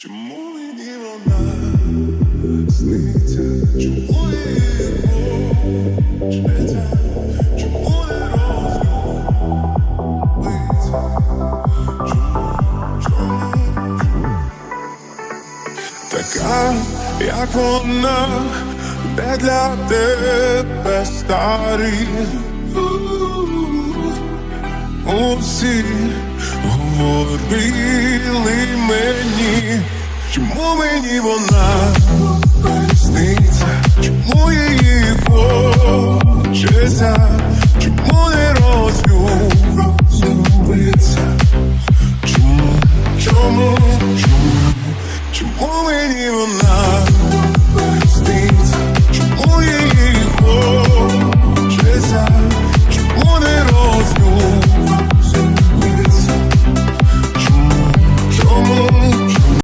Чому мені вона сниться? Чому її хочеться? Чому не розлюбиться? Чому, чому? Така, як вона, де для тебе старі Усі говорили мені, чому мені вона сниться, чому її хочеться, чому не розлюбиться, чому, чому,